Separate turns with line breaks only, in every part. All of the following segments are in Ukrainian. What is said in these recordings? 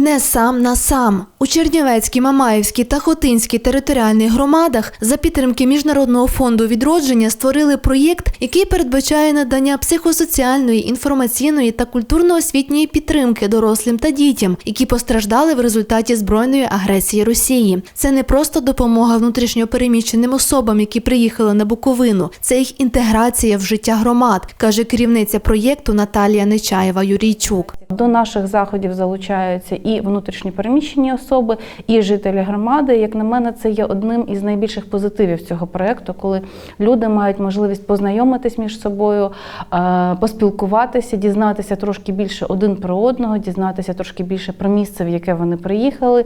Не сам на сам у Чернівецькій, Мамаївській та Хотинській територіальних громадах за підтримки Міжнародного фонду відродження створили проєкт, який передбачає надання психосоціальної, інформаційної та культурно-освітньої підтримки дорослим та дітям, які постраждали в результаті збройної агресії Росії. Це не просто допомога внутрішньопереміщеним особам, які приїхали на Буковину. Це їх інтеграція в життя громад, каже керівниця проєкту Наталія Нечаєва Юрійчук.
До наших заходів залучаються і внутрішні переміщені особи, і жителі громади. Як на мене, це є одним із найбільших позитивів цього проекту, коли люди мають можливість познайомитись між собою, е, поспілкуватися, дізнатися трошки більше один про одного, дізнатися трошки більше про місце, в яке вони приїхали.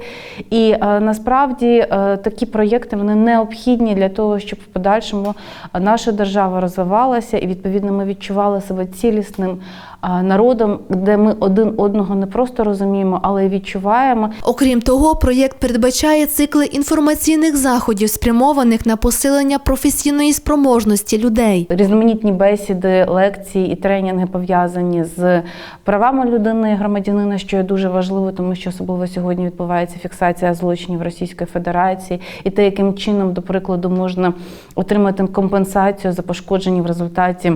І е, насправді е, такі проєкти вони необхідні для того, щоб в подальшому наша держава розвивалася, і відповідно ми відчували себе цілісним народом, де ми один одного не просто розуміємо, але й відчуваємо.
Окрім того, проєкт передбачає цикли інформаційних заходів, спрямованих на посилення професійної спроможності людей.
Різноманітні бесіди, лекції і тренінги пов'язані з правами людини і громадянина, що є дуже важливо, тому що особливо сьогодні відбувається фіксація злочинів Російської Федерації, і те, яким чином, до прикладу, можна отримати компенсацію за пошкоджені в результаті.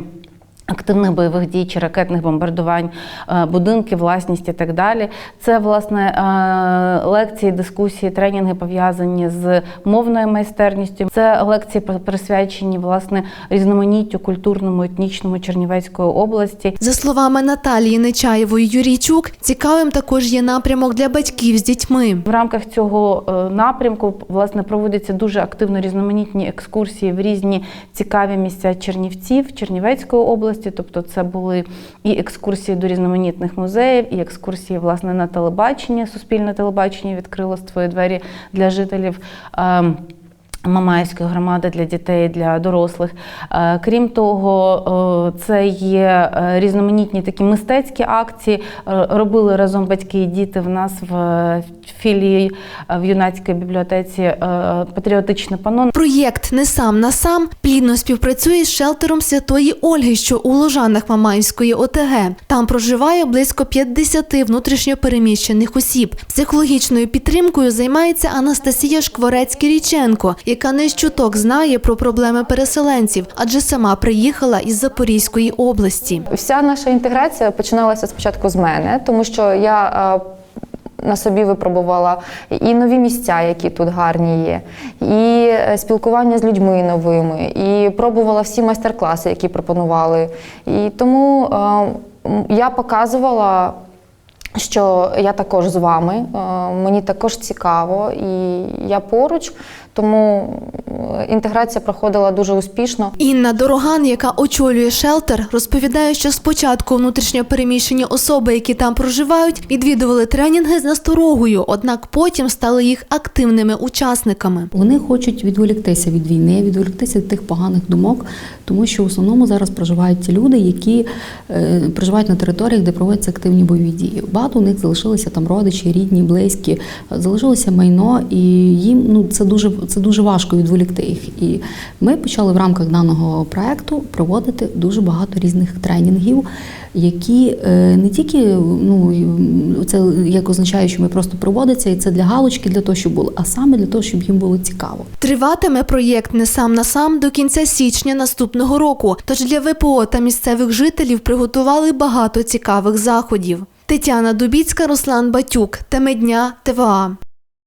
Активних бойових дій чи ракетних бомбардувань е, будинків, власність і так далі. Це власне е, лекції, дискусії, тренінги пов'язані з мовною майстерністю. Це лекції при- присвячені власне різноманіттю культурному, етнічному Чернівецької області.
За словами Наталії Нечаєвої Юрійчук, цікавим також є напрямок для батьків з дітьми.
В рамках цього е, напрямку власне проводяться дуже активно різноманітні екскурсії в різні цікаві місця Чернівців, Чернівецької області. Тобто, це були і екскурсії до різноманітних музеїв, і екскурсії власне на телебачення. Суспільне телебачення відкрило свої двері для жителів. Мамаївської громади для дітей, для дорослих. Е, Крім того, е, це є е, різноманітні такі мистецькі акції. Робили разом батьки і діти в нас в філії в юнацькій бібліотеці патріотичне панно.
Проєкт не сам на сам плідно співпрацює з шелтером Святої Ольги, що у Ложанах Мамаївської ОТГ. Там проживає близько 50 внутрішньопереміщених осіб. Психологічною підтримкою займається Анастасія Шкворець-Киріченко, яка не чуток знає про проблеми переселенців, адже сама приїхала із Запорізької області.
Вся наша інтеграція починалася спочатку з мене, тому що я е, на собі випробувала і нові місця, які тут гарні є, і е, спілкування з людьми новими, і пробувала всі майстер-класи, які пропонували. І тому е, я показувала. Що я також з вами, е, мені також цікаво, і я поруч, тому е, інтеграція проходила дуже успішно.
Інна Дороган, яка очолює шелтер, розповідає, що спочатку внутрішньопереміщені особи, які там проживають, відвідували тренінги з насторогою, однак потім стали їх активними учасниками.
Вони хочуть відволіктися від війни, відволіктися від тих поганих думок, тому що в основному зараз проживають ті люди, які е, проживають на територіях, де проводяться активні бойові дії. Багато у них залишилися там родичі, рідні, близькі, залишилося майно, і їм ну це дуже це дуже важко відволікти їх. І ми почали в рамках даного проекту проводити дуже багато різних тренінгів, які е, не тільки ну це як означає, що ми просто проводиться, і це для галочки, для того, щоб було, а саме для того, щоб їм було цікаво.
Триватиме проєкт не сам на сам до кінця січня наступного року. Тож для ВПО та місцевих жителів приготували багато цікавих заходів. Тетяна Дубіцька, Руслан Батюк. Теми дня ТВА.